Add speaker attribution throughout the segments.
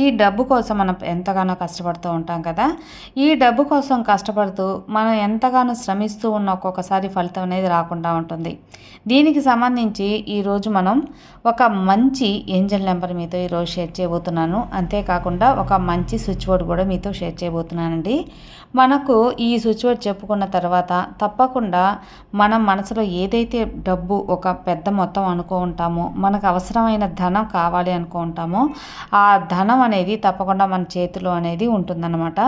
Speaker 1: ఈ డబ్బు కోసం మనం ఎంతగానో కష్టపడుతూ ఉంటాం కదా. ఈ డబ్బు కోసం కష్టపడుతూ మనం ఎంతగానో శ్రమిస్తూ ఉన్న ఒక్కొక్కసారి ఫలితం అనేది రాకుండా ఉంటుంది. దీనికి సంబంధించి ఈరోజు మనం ఒక మంచి ఏంజల్ నెంబర్ మీతో ఈరోజు షేర్ చేయబోతున్నాను. అంతేకాకుండా ఒక మంచి స్విచ్ బోర్డ్ కూడా మీతో షేర్ చేయబోతున్నానండి. మనకు ఈ స్విచ్ బోర్డ్ చెప్పుకున్న తర్వాత తప్పకుండా మనం మనసులో ఏదైతే డబ్బు ఒక పెద్ద మొత్తం అనుకో ఉంటామో మనకు అవసరమైన ధనం కావాలి అనుకో ఉంటామో ఆ ధనం అనేది తప్పకుండా మన చేతిలో అనేది ఉంటుందన్నమాట.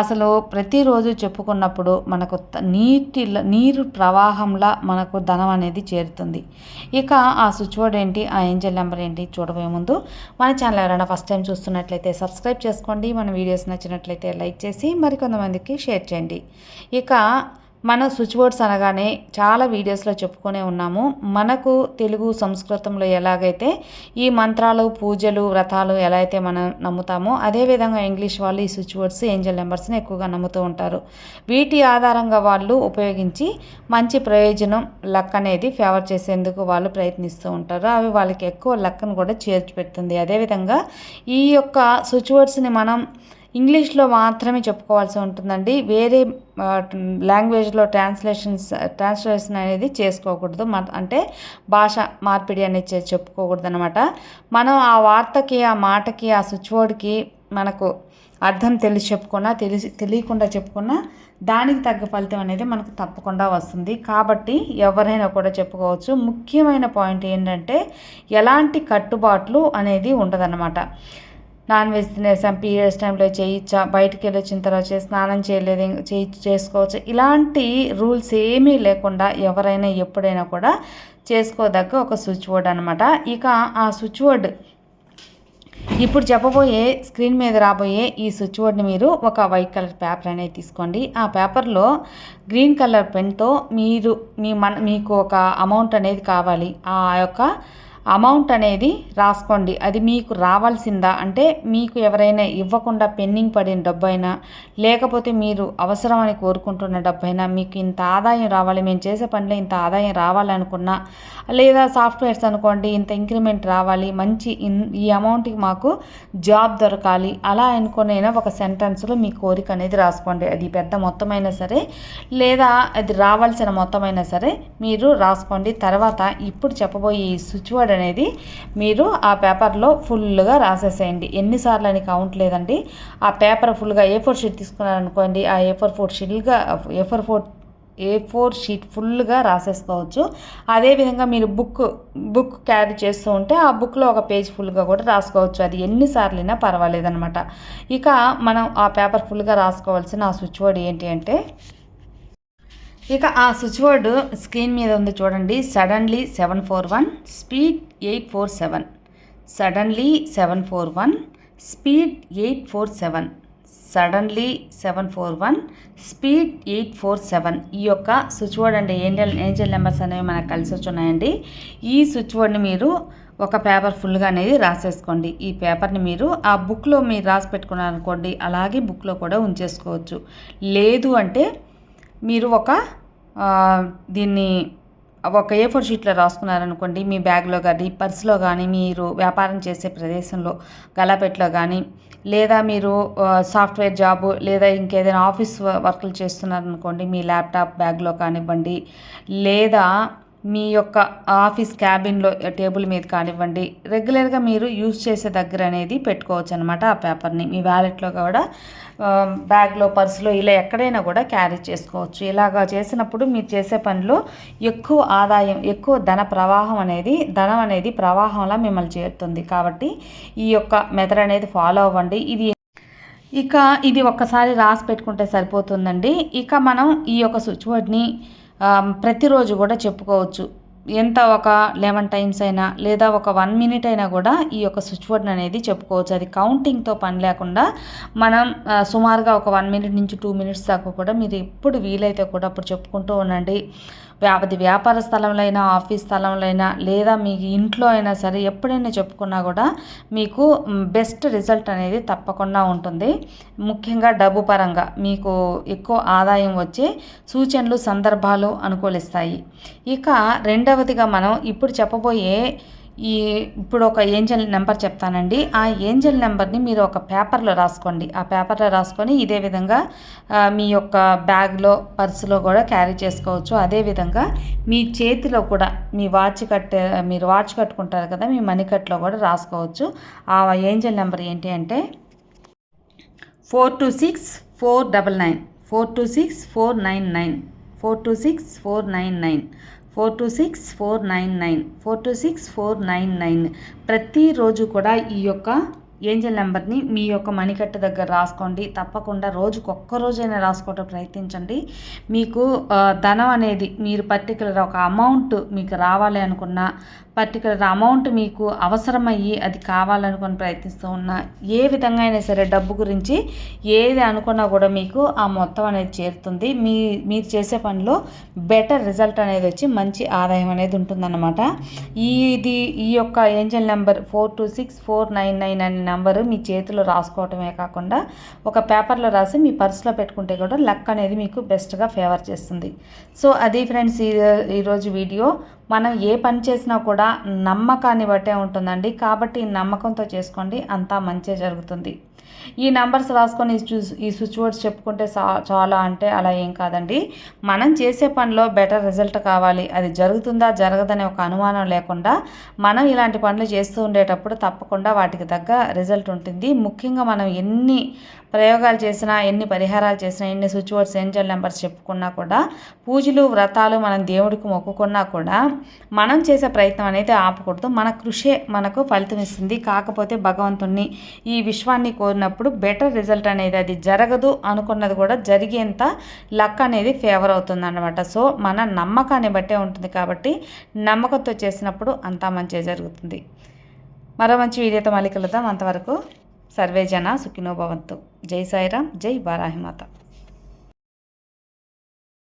Speaker 1: అసలు ప్రతిరోజు చెప్పుకున్నప్పుడు మనకు నీటి నీరు ప్రవాహంలా మనకు ధనం అనేది చేరుతుంది. ఇక ఆ స్విచ్ బోర్డ్ ఏంటి ఆ ఏంజల్ నెంబర్ ఏంటి చూడబోయే ముందు మన ఛానల్ ఎవరైనా ఫస్ట్ టైం చూస్తున్నట్లయితే సబ్స్క్రైబ్ చేసుకోండి. మన వీడియోస్ నచ్చినట్లయితే లైక్ చేసి మరికొంతమందికి షేర్ చేయండి. ఇక మనం స్విచ్ బోర్డ్స్ అనగానే చాలా వీడియోస్లో చెప్పుకునే ఉన్నాము. మనకు తెలుగు సంస్కృతంలో ఎలాగైతే ఈ మంత్రాలు పూజలు వ్రతాలు ఎలా అయితే మనం నమ్ముతామో అదేవిధంగా ఇంగ్లీష్ వాళ్ళు ఈ స్విచ్ బోర్డ్స్ ఏంజల్ నెంబర్స్ని ఎక్కువగా నమ్ముతూ ఉంటారు. వీటి ఆధారంగా వాళ్ళు ఉపయోగించి మంచి ప్రయోజనం లక్ అనేది ఫేవర్ చేసేందుకు వాళ్ళు ప్రయత్నిస్తూ ఉంటారు. అవి వాళ్ళకి ఎక్కువ లక్ను కూడా చేర్చి పెడుతుంది అదేవిధంగా ఈ యొక్క స్విచ్ బోర్డ్స్ని మనం ఇంగ్లీష్లో మాత్రమే చెప్పుకోవాల్సి ఉంటుందండి. వేరే లాంగ్వేజ్లో ట్రాన్స్లేషన్స్ ట్రాన్స్లేషన్ అనేది చేసుకోకూడదు. అంటే భాష మార్పిడి అనేది చెప్పుకోకూడదు అనమాట మనం ఆ వార్తకి ఆ మాటకి ఆ స్విచ్ బోర్డ్కి మనకు అర్థం తెలిసి చెప్పుకున్నా తెలిసి తెలియకుండా చెప్పుకున్నా దానికి తగ్గ ఫలితం అనేది మనకు తప్పకుండా వస్తుంది. కాబట్టి ఎవరైనా కూడా చెప్పుకోవచ్చు. ముఖ్యమైన పాయింట్ ఏంటంటే ఎలాంటి కట్టుబాట్లు అనేది ఉండదన్నమాట. నాన్ వెజ్ తినేసాం పీరియడ్స్ టైంలో చేయించా బయటికి వెళ్ళి వచ్చిన తర్వాత స్నానం చేయలేదు చేయి చేసుకోవచ్చు. ఇలాంటి రూల్స్ ఏమీ లేకుండా ఎవరైనా ఎప్పుడైనా కూడా చేసుకోదగ్గ ఒక స్విచ్ బోర్డ్ అనమాట ఇక ఆ స్విచ్ బోర్డ్ ఇప్పుడు చెప్పబోయే స్క్రీన్ మీద రాబోయే ఈ స్విచ్ బోర్డ్ని మీరు ఒక వైట్ కలర్ పేపర్ అనేది తీసుకోండి. ఆ పేపర్లో గ్రీన్ కలర్ పెన్తో మీరు మీ మన మీకు ఒక అమౌంట్ అనేది కావాలి. ఆ యొక్క అమౌంట్ అనేది రాసుకోండి. అది మీకు రావాల్సిందా? అంటే మీకు ఎవరైనా ఇవ్వకుండా పెండింగ్ పడిన డబ్బైనా లేకపోతే మీరు అవసరమని కోరుకుంటున్న డబ్బైనా మీకు ఇంత ఆదాయం రావాలి మేము చేసే పనిలో ఇంత ఆదాయం రావాలనుకున్నా లేదా సాఫ్ట్వేర్స్ అనుకోండి ఇంత ఇంక్రిమెంట్ రావాలి మంచి ఇన్ ఈ అమౌంట్కి మాకు జాబ్ దొరకాలి అలా అనుకునైనా ఒక సెంటెన్స్లో మీ కోరిక అనేది రాసుకోండి. అది పెద్ద మొత్తమైనా సరే లేదా అది రావాల్సిన మొత్తమైనా సరే మీరు రాసుకోండి. తర్వాత ఇప్పుడు చెప్పబోయే ఈ స్విచ్ వర్డ్ అనేది మీరు ఆ పేపర్లో ఫుల్గా రాసేసేయండి. ఎన్నిసార్లు అని కౌంట్ లేదండి. ఆ పేపర్ ఫుల్గా ఏ ఫోర్ షీట్ తీసుకున్నారనుకోండి ఆ A four four షీట్గా A four four A four sheet ఫుల్గా రాసేసుకోవచ్చు. అదేవిధంగా మీరు బుక్ బుక్ క్యారీ చేస్తూ ఉంటే ఆ బుక్లో ఒక పేజ్ ఫుల్గా కూడా రాసుకోవచ్చు. అది ఎన్నిసార్లు అయినా పర్వాలేదనమాట ఇక మనం ఆ పేపర్ ఫుల్గా రాసుకోవాల్సిన ఆ స్విచ్ బోర్డ్ ఏంటి అంటే ఇక ఆ స్విచ్ బోర్డు స్క్రీన్ మీద ఉంది చూడండి. Suddenly seven four one speed eight four seven suddenly seven four one speed eight four seven suddenly seven four one speed eight four seven ఈ యొక్క స్విచ్ బోర్డ్ అంటే ఏంజల్ ఏంజల్ నెంబర్స్ అనేవి మనకు కలిసి వచ్చున్నాయండి. ఈ స్విచ్ బోర్డ్ని మీరు ఒక పేపర్ ఫుల్గా అనేది రాసేసుకోండి. ఈ పేపర్ని మీరు ఆ బుక్లో మీరు రాసి పెట్టుకున్నారనుకోండి అలాగే బుక్లో కూడా ఉంచేసుకోవచ్చు. లేదు అంటే మీరు ఒక దీన్ని ఒక ఏ ఫోర్ షీట్లో రాసుకున్నారనుకోండి మీ బ్యాగ్లో కానీ పర్స్లో కానీ మీరు వ్యాపారం చేసే ప్రదేశంలో గలాపెట్లో కానీ లేదా మీరు సాఫ్ట్వేర్ జాబ్ లేదా ఇంకేదైనా ఆఫీస్ వర్క్లు చేస్తున్నారనుకోండి మీ ల్యాప్టాప్ బ్యాగ్లో కానివ్వండి లేదా మీ యొక్క ఆఫీస్ క్యాబిన్లో టేబుల్ మీద కానివ్వండి రెగ్యులర్గా మీరు యూజ్ చేసే దగ్గర అనేది పెట్టుకోవచ్చు అనమాట ఆ పేపర్ని. మీ వ్యాలెట్లో కూడా బ్యాగ్లో పర్సులో ఇలా ఎక్కడైనా కూడా క్యారీ చేసుకోవచ్చు. ఇలాగా చేసినప్పుడు మీరు చేసే పనిలో ఎక్కువ ఆదాయం ఎక్కువ ధన ప్రవాహం అనేది ధనం అనేది ప్రవాహంలా మిమ్మల్ని చేరుతుంది. కాబట్టి ఈ యొక్క మెథడ్ అనేది ఫాలో అవ్వండి. ఇది ఇక ఇది ఒక్కసారి రాసి పెట్టుకుంటే సరిపోతుందండి. ఇక మనం ఈ యొక్క స్విచ్ బోర్డ్ని ప్రతిరోజు కూడా చెప్పుకోవచ్చు. ఎంత ఒక లెవెన్ టైమ్స్ అయినా లేదా ఒక వన్ మినిట్ అయినా కూడా ఈ యొక్క స్విచ్ బోర్డ్ అనేది చెప్పుకోవచ్చు. అది కౌంటింగ్తో పని లేకుండా మనం సుమారుగా ఒక వన్ మినిట్ నుంచి టూ మినిట్స్ దాకా కూడా మీరు ఎప్పుడు వీలైతే కూడా అప్పుడు చెప్పుకుంటూ ఉండండి. అది వ్యాపార స్థలంలో అయినా ఆఫీస్ స్థలంలో అయినా లేదా మీ ఇంట్లో అయినా సరే ఎప్పుడైనా చెప్పుకున్నా కూడా మీకు బెస్ట్ రిజల్ట్ అనేది తప్పకుండా ఉంటుంది. ముఖ్యంగా డబ్బు పరంగా మీకు ఎక్కువ ఆదాయం వచ్చే సూచనలు సందర్భాలు అనుకూలిస్తాయి. ఇక రెండవదిగా మనం ఇప్పుడు చెప్పబోయే ఈ ఇప్పుడు ఒక ఏంజల్ నెంబర్ చెప్తానండి. ఆ ఏంజల్ నెంబర్ని మీరు ఒక పేపర్లో రాసుకోండి. ఆ పేపర్లో రాసుకొని ఇదే విధంగా మీ యొక్క బ్యాగ్లో పర్సులో కూడా క్యారీ చేసుకోవచ్చు. అదేవిధంగా మీ చేతిలో కూడా మీ వాచ్ కట్టే మీరు వాచ్ కట్టుకుంటారు కదా మీ మణికట్లో కూడా రాసుకోవచ్చు. ఆ ఏంజల్ నెంబర్ ఏంటి అంటే four two six four double nine four two six four nine nine four two six four nine nine. Four two six four nine nine four two six four nine nine ప్రతిరోజు కూడా ఈ యొక్క Angel నెంబర్ని మీ యొక్క మణికట్టు దగ్గర రాసుకోండి. తప్పకుండా రోజుకు ఒక్క రోజైనా రాసుకోవడం ప్రయత్నించండి. మీకు ధనం అనేది మీరు పర్టికులర్ ఒక అమౌంట్ మీకు రావాలి అనుకున్న పర్టికులర్ అమౌంట్ మీకు అవసరమయ్యి అది కావాలనుకుని ప్రయత్నిస్తూ ఉన్నా ఏ విధంగా అయినా సరే డబ్బు గురించి ఏది అనుకున్నా కూడా మీకు ఆ మొత్తం అనేది చేరుతుంది. మీ మీరు చేసే పనిలో బెటర్ రిజల్ట్ అనేది వచ్చి మంచి ఆదాయం అనేది ఉంటుందన్నమాట. ఇది ఈ యొక్క angel number four two six four nine nine అనే నెంబరు మీ చేతిలో రాసుకోవటమే కాకుండా ఒక పేపర్లో రాసి మీ పర్సులో పెట్టుకుంటే కూడా లక్ అనేది మీకు బెస్ట్గా ఫేవర్ చేస్తుంది. సో అది ఫ్రెండ్స్ ఈ ఈరోజు వీడియో. మనం ఏ పని చేసినా కూడా నమ్మకాన్ని బట్టే ఉంటుందండి. కాబట్టి నమ్మకంతో చేసుకోండి. అంతా మంచి జరుగుతుంది. ఈ నెంబర్స్ రాసుకొని ఈ ఈ స్విచ్ బోర్డ్స్ చెప్పుకుంటే చాలా అంటే అలా ఏం కాదండి. మనం చేసే పనిలో బెటర్ రిజల్ట్ కావాలి. అది జరుగుతుందా జరగదనే ఒక అనుమానం లేకుండా మనం ఇలాంటి పనులు చేస్తూ ఉండేటప్పుడు తప్పకుండా వాటికి తగ్గ రిజల్ట్ ఉంటుంది. ముఖ్యంగా మనం ఎన్ని ప్రయోగాలు చేసినా ఎన్ని పరిహారాలు చేసినా ఎన్ని స్విచ్ బోర్డ్స్ ఏంజల్ నెంబర్స్ చెప్పుకున్నా కూడా పూజలు వ్రతాలు మనం దేవుడికి మొక్కుకున్నా కూడా మనం చేసే ప్రయత్నం అనేది ఆపకూడదు. మన కృషే మనకు ఫలితం ఇస్తుంది. కాకపోతే భగవంతుణ్ణి ఈ విశ్వాన్ని కోరినప్పుడు బెటర్ రిజల్ట్ అనేది అది జరగదు అనుకున్నది కూడా జరిగేంత లక్ అనేది ఫేవర్ అవుతుంది అనమాట సో మన నమ్మకాన్ని బట్టే ఉంటుంది కాబట్టి నమ్మకంతో చేసినప్పుడు అంతా మంచిగా జరుగుతుంది. మరో మంచి వీడియోతో మళ్ళీ కలుద్దాం. అంతవరకు సర్వే జన జై సాయిరామ్ జై బారాహిమాత